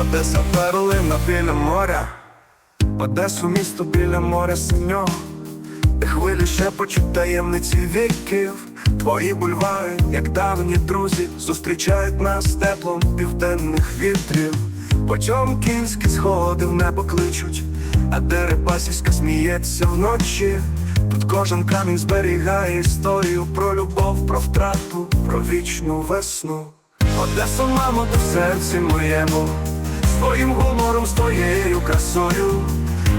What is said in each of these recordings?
Одеса перлина біля моря, Одесу місто біля моря синього, де хвилі шепочуть таємниці віків. Твої бульвари, як давні друзі, зустрічають нас теплом південних вітрів. Потьомкінські сходи в небо кличуть, а Дерипасівська сміється вночі. Тут кожен камінь зберігає історію про любов, про втрату, про вічну весну. Одесо, мамо, ти в серці моєму, твоїм гумором, з твоєю красою.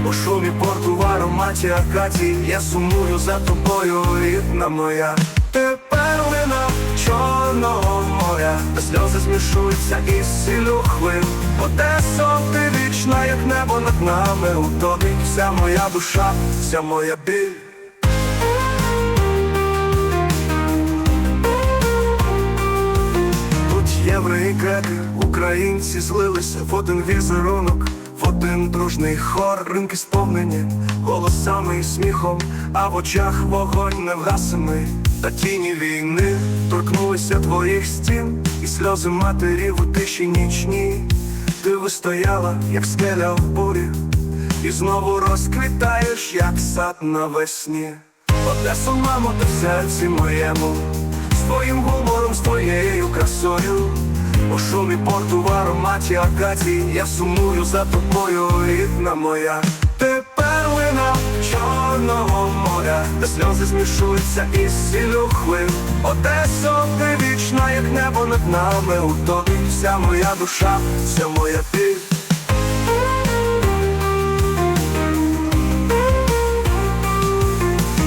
У шумі порту в ароматі акації Я сумую за тобою, рідна моя. Ти перлина чорного моря. Сльози змішуються із сілю хвил Одесо, ти вічна, як небо над нами. У вся моя душа, вся моя біль. Тут євреї, греки, українці злилися в один візерунок, в один дружний хор, ринки сповнені голосами і сміхом, а в очах вогонь невгасимий, та тіні війни торкнулися твоїх стін, і сльози матерів у тиші нічній. Ти вистояла, як скеля в бурі, і знову розквітаєш, як сад навесні. Одесо, мамо, ти в серці моєму, з твоїм гумором, з твоєю красою. У шумі порту в ароматі акації. Я сумую за тобою, рідна моя. Ти перлина чорного моря, де сльози змішуються із сілю хвиль. Одесо, ти вічна, як небо над нами У тобі вся моя душа, вся моя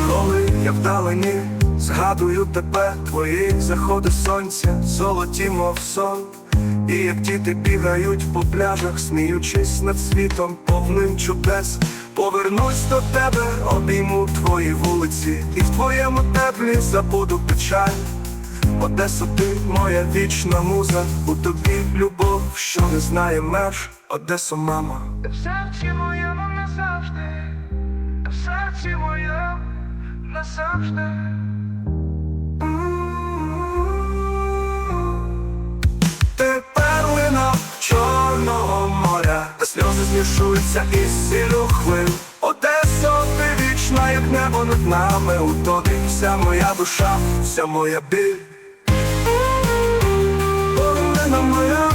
Коли я вдалині згадую тебе, твої заходи сонця, золоті, мов сон. І як діти бігають по пляжах, сміючись над світом, повним чудес, повернусь до тебе, обійму твої вулиці, і в твоєму теплі забуду печаль. Одесо, ти моя вічна муза, у тобі любов, що не знає меж, Одесо, мама. В серці моєму назавжди, в серці моєму назавжди. мішуються із сіру хвил, Одесо, ти вічна, як небо над нами У тобі вся моя душа, вся моя біль. Полонина моя